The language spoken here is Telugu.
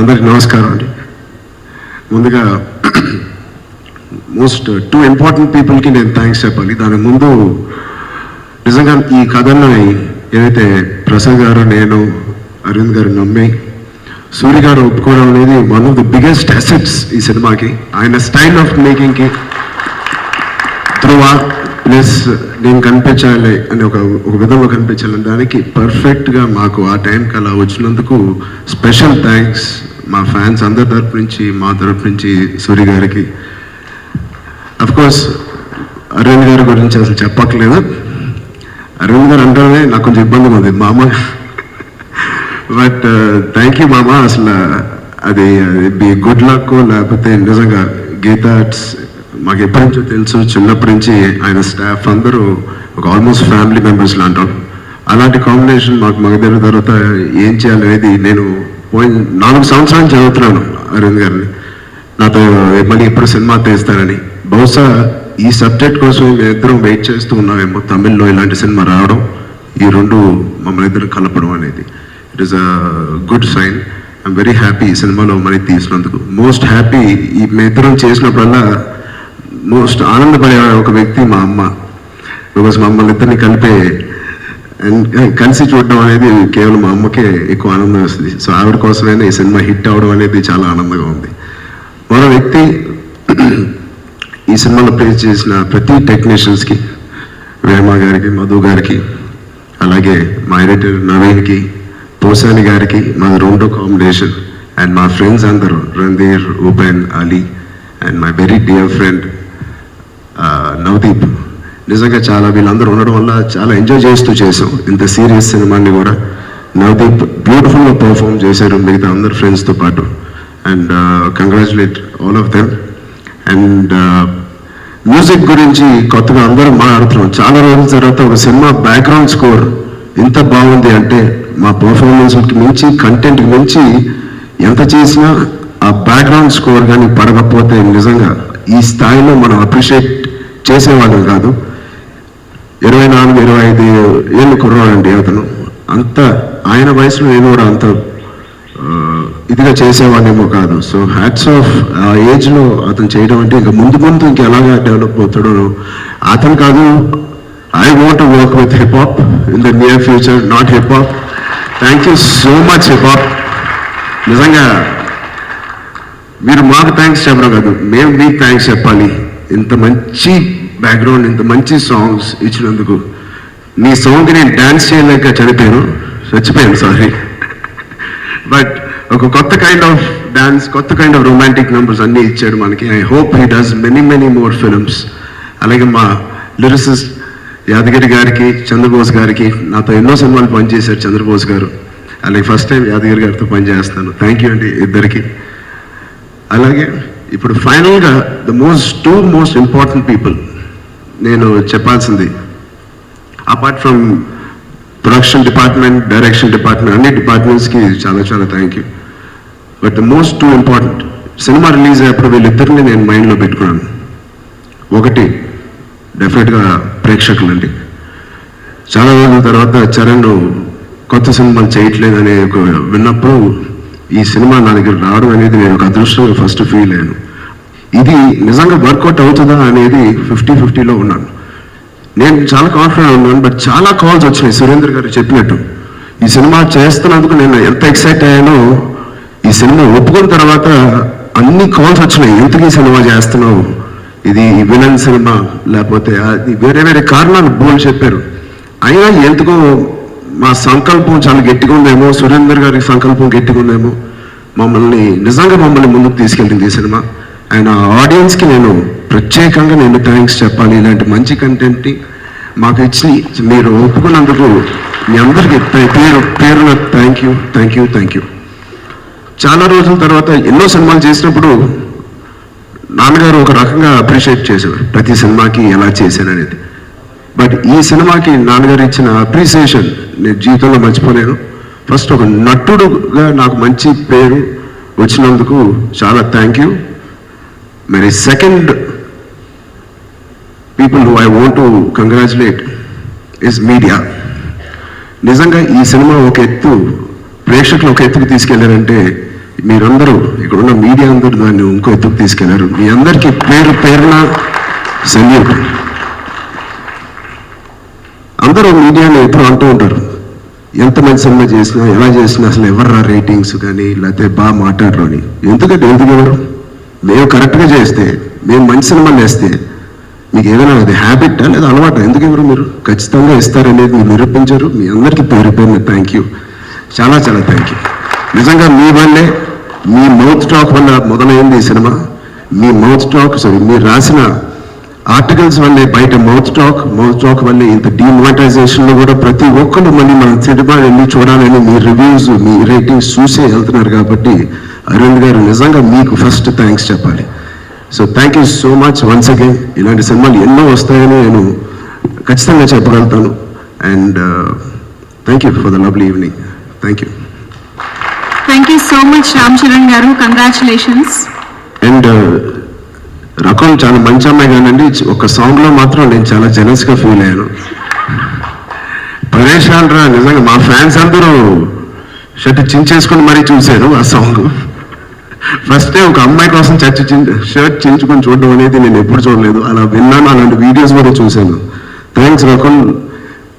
అందరికి నమస్కారం అండి. ముందుగా మోస్ట్ టూ ఇంపార్టెంట్ పీపుల్కి నేను థ్యాంక్స్ చెప్పాలి. దాని ముందు నిజంగా ఈ కథను ఏదైతే ప్రసాద్ గారు నేను అరవింద్ గారు నమ్మి సూర్య గారు ఒప్పుకోవడం అనేది one of the biggest assets ఈ సినిమాకి. ఆయన స్టైల్ ఆఫ్ మేకింగ్కి ధ్రువ ప్లస్ నేను కనిపించాలి అని ఒక ఒక విధంగా కనిపించాలి దానికి పర్ఫెక్ట్గా మాకు ఆ టైంకి అలా వచ్చినందుకు స్పెషల్ థ్యాంక్స్ మా ఫ్యాన్స్ అందరి తరపు నుంచి మా తరపు నుంచి సూర్య గారికి. అఫ్ కోర్స్ అరవింద్ గారి గురించి అసలు చెప్పట్లేదు అరవింద్ గారు అంటేనే నాకు కొంచెం ఇబ్బంది ఉంది మామ. బట్ థ్యాంక్ యూ మామ. అసలు అది బి గుడ్ లక్ లేకపోతే నిజంగా గీతా మాకు ఎప్పటి నుంచో తెలుసు చిన్నప్పటి నుంచి ఆయన స్టాఫ్ అందరూ ఒక ఆల్మోస్ట్ ఫ్యామిలీ మెంబర్స్ లాంటాం అలాంటి కాంబినేషన్ మాకు మగధర తర్వాత ఏం చేయాలనేది నేను పోయిన నాలుగు సంవత్సరాలు చదువుతున్నాను అరవింద్ గారిని. నాతో మళ్ళీ ఎప్పుడు సినిమా తీస్తానని. బహుశా ఈ సబ్జెక్ట్ కోసం మేము ఇద్దరం వెయిట్ చేస్తూ ఉన్నామేమో తమిళ్ళో ఇలాంటి సినిమా రావడం ఈ రెండు మమ్మల్ని ఇద్దరు కలపడం అనేది. It is a good sign I'm very happy ఈ సినిమాలో మనీ తీసినందుకు. మోస్ట్ హ్యాపీ ఈ మేము ఇద్దరం చేసినప్పుడల్లా మోస్ట్ ఆనందపడే ఒక వ్యక్తి మా అమ్మ. బికాస్ మమ్మల్ని ఇద్దరిని కలిపే కలిసి చూడడం అనేది కేవలం మా అమ్మకే ఎక్కువ ఆనందం వస్తుంది. సో ఆవిడ కోసమైనా ఈ సినిమా హిట్ అవడం అనేది చాలా ఆనందంగా ఉంది. మరో వ్యక్తి ఈ సినిమాలో ప్లే చేసిన ప్రతి టెక్నీషియన్స్కి వేమ గారికి మధు గారికి అలాగే మా ఎడిటర్ నవీన్కి పోసాని గారికి మా రెండో కాంబినేషన్ అండ్ మా ఫ్రెండ్స్ అందరూ Randhir Upen Ali and my very dear friend Navdeep నిజంగా చాలా వీళ్ళందరూ ఉండడం వల్ల చాలా ఎంజాయ్ చేస్తూ చేసాం ఇంత సీరియస్ సినిమాని కూడా నవదీప్ బ్యూటిఫుల్గా పర్ఫామ్ చేశారు మిగతా అందరు ఫ్రెండ్స్తో పాటు. And congratulate all of them. And music గురించి కొత్తగా అందరం మాట్లాడుతున్నాం. చాలా రోజుల తర్వాత ఒక సినిమా బ్యాక్గ్రౌండ్ స్కోర్ ఎంత బాగుంది అంటే మా పర్ఫార్మెన్స్కి మించి కంటెంట్కి మించి ఎంత చేసినా ఆ బ్యాక్గ్రౌండ్ స్కోర్ కానీ పడకపోతే నిజంగా ఈ స్థాయిలో మనం అప్రిషియేట్ చేసేవాళ్ళు కాదు. ఇరవై నాలుగు ఇరవై ఐదు ఏళ్ళు కుర్రవాడండి అతను. అంత ఆయన వయసులో నేను కూడా అంత ఇదిగా చేసేవాడేమో కాదు. సో హ్యాట్స్ ఆఫ్ ఆ ఏజ్లో అతను చేయడం అంటే ఇంకా ముందు ముందు ఇంక ఎలాగా డెవలప్ అవుతాడో అతను కాదు. I want work with hip hop in the near future not hip hop thank you so much hip hop నిజంగా మీరు మాకు థ్యాంక్స్ చెప్పడం కాదు. మేము మీకు థ్యాంక్స్ చెప్పాలి. ఇంత మంచి బ్యాక్గ్రౌండ్ ఇంత మంచి సాంగ్స్ ఇచ్చినందుకు నీ సాంగ్కి నేను డ్యాన్స్ చేయలేక చనిపోయాను. చచ్చిపోయాను సారీ బట్ ఒక కొత్త కైండ్ ఆఫ్ డాన్స్ కొత్త కైండ్ ఆఫ్ రొమాంటిక్ నెంబర్స్ అన్నీ ఇచ్చాడు మనకి. I hope he does many many more films అలాగే మా లిరిసిస్ట్ యాదగిరి గారికి చంద్రబోస్ గారికి నాతో ఎన్నో సినిమాలు పనిచేశారు చంద్రబోస్ గారు. అలాగే ఫస్ట్ టైం యాదగిరి గారితో పనిచేస్తాను. థ్యాంక్ యూ అండి ఇద్దరికి. అలాగే ఇప్పుడు ఫైనల్గా the most two most important people నేను చెప్పాల్సింది apart from production department direction department అన్ని డిపార్ట్మెంట్స్కి చాలా చాలా thank you. But the most two important cinema release అయ్యేప్పుడు వీళ్ళిద్దరిని నేను మైండ్లో పెట్టుకున్నాను. ఒకటి డెఫినెట్గా ప్రేక్షకులండి. చాలా రోజుల తర్వాత చరణ్ కొత్త సినిమాలు చేయట్లేదనే ఒక విన్నప్పుడు ఈ సినిమా నా దగ్గర రావడం అనేది నేను ఒక అదృష్టంగా ఫస్ట్ ఫీల్ అయ్యాను. ఇది నిజంగా వర్కౌట్ అవుతుందా అనేది ఫిఫ్టీ ఫిఫ్టీలో ఉన్నాను. నేను చాలా కాన్ఫిడెంట్ ఉన్నాను బట్ చాలా కాల్స్ వచ్చినాయి. సురేందర్ గారు చెప్పినట్టు ఈ సినిమా చేస్తున్నందుకు నేను ఎంత ఎక్సైట్ అయ్యానో ఈ సినిమా ఒప్పుకున్న తర్వాత అన్ని కాల్స్ వచ్చినాయి. ఎందుకు ఈ సినిమా చేస్తున్నావు? ఇది విలన్ సినిమా లేకపోతే అది వేరే వేరే కారణాలు బోల్ చెప్పారు. అయినా ఎందుకో మా సంకల్పం చాలా గట్టిగా ఉందేమో సురేందర్ గారి సంకల్పం గట్టిగా ఉందేమో మమ్మల్ని నిజంగా మమ్మల్ని ముందుకు తీసుకెళ్ళింది ఈ సినిమా. అండ్ ఆ ఆడియన్స్కి నేను ప్రత్యేకంగా నేను థ్యాంక్స్ చెప్పాలి. ఇలాంటి మంచి కంటెంట్ని మాకు ఇచ్చి మీరు ఒప్పుకున్నందుకు మీ అందరికీ పేరు పేరున thank you thank you thank you చాలా రోజుల తర్వాత ఎన్నో సినిమాలు చేసినప్పుడు నాన్నగారు ఒక రకంగా అప్రిషియేట్ చేసేవారు. ప్రతి సినిమాకి ఎలా చేశాను అనేది బట్ ఈ సినిమాకి నాన్నగారు ఇచ్చిన అప్రిసియేషన్ నేను జీవితంలో మర్చిపోలేను. ఫస్ట్ ఒక నటుడుగా నాకు మంచి పేరు వచ్చినందుకు చాలా థ్యాంక్ యూ మరి second people who I want to congratulate is media నిజంగా ఈ సినిమా ఒక ఎత్తు ప్రేక్షకులు ఒక ఎత్తుకు తీసుకెళ్ళారంటే మీరందరూ ఇక్కడ ఉన్న మీడియా అందరూ దాన్ని ఇంకో ఎత్తుకు తీసుకెళ్ళారు. మీ అందరికీ పేరు పేరున సెల్యూట్. అందరూ మీడియాలో ఎప్పుడు అంటూ ఉంటారు. ఎంత మంచి సినిమా చేసినా ఎలా చేసినా అసలు ఎవర్రా రేటింగ్స్ కానీ లేకపోతే బాగా మాట్లాడరు అని. ఎందుకంటే ఎందుకు ఎవరు? మేము కరెక్ట్గా చేస్తే మేము మంచి సినిమాలు వేస్తే మీకు ఏదైనా అది హ్యాబిట్ లేదా అలవాటు? ఎందుకు ఎవరు మీరు? ఖచ్చితంగా ఇస్తారనేది మీరు నిరూపించారు. మీ అందరికీ పేరు పేరు థ్యాంక్ యూ చాలా చాలా థ్యాంక్ యూ నిజంగా మీ వల్లే మీ మౌత్ టాక్ వల్ల మొదలైంది ఈ సినిమా. మీ మౌత్ టాక్ సారీ మీరు రాసిన ఆర్టికల్స్ వల్లే బయట మౌత్ టాక్ మౌత్ టాక్ వల్లే ఇంత డిమానిటైజేషన్లో కూడా ప్రతి ఒక్కరు మళ్ళీ మన సినిమా వెళ్ళి చూడాలని మీ రివ్యూస్ మీ రేటింగ్స్ చూసే వెళ్తున్నారు కాబట్టి అరవింద్ గారు నిజంగా మీకు ఫస్ట్ థ్యాంక్స్ చెప్పాలి. So thank you so much once again ఇలాంటి సినిమాలు ఎన్నో వస్తాయని నేను ఖచ్చితంగా చెప్పగలుగుతాను. And thank you for the lovely evening thank you thank you so much Ram Charan గారు. కంగ్రాచులేషన్స్ అండ్ రకం చాలా మంచి అమ్మాయి కానండి. ఒక సాంగ్లో మాత్రం నేను చాలా జెలస్గా ఫీల్ అయ్యాను. పరేషాన్ అంటారా నిజంగా మా ఫ్యాన్స్ అందరూ షర్ట్ చించేసుకొని మరీ చూశారు ఆ సాంగ్ ఫస్ట్ ఒక అమ్మాయి కోసం చర్చ షర్ట్ చించుకొని చూడడం అనేది నేను ఎప్పుడు చూడలేదు. అలా విన్నాను అలాంటి వీడియోస్ కూడా చూశాను. థ్యాంక్స్ రకుల్.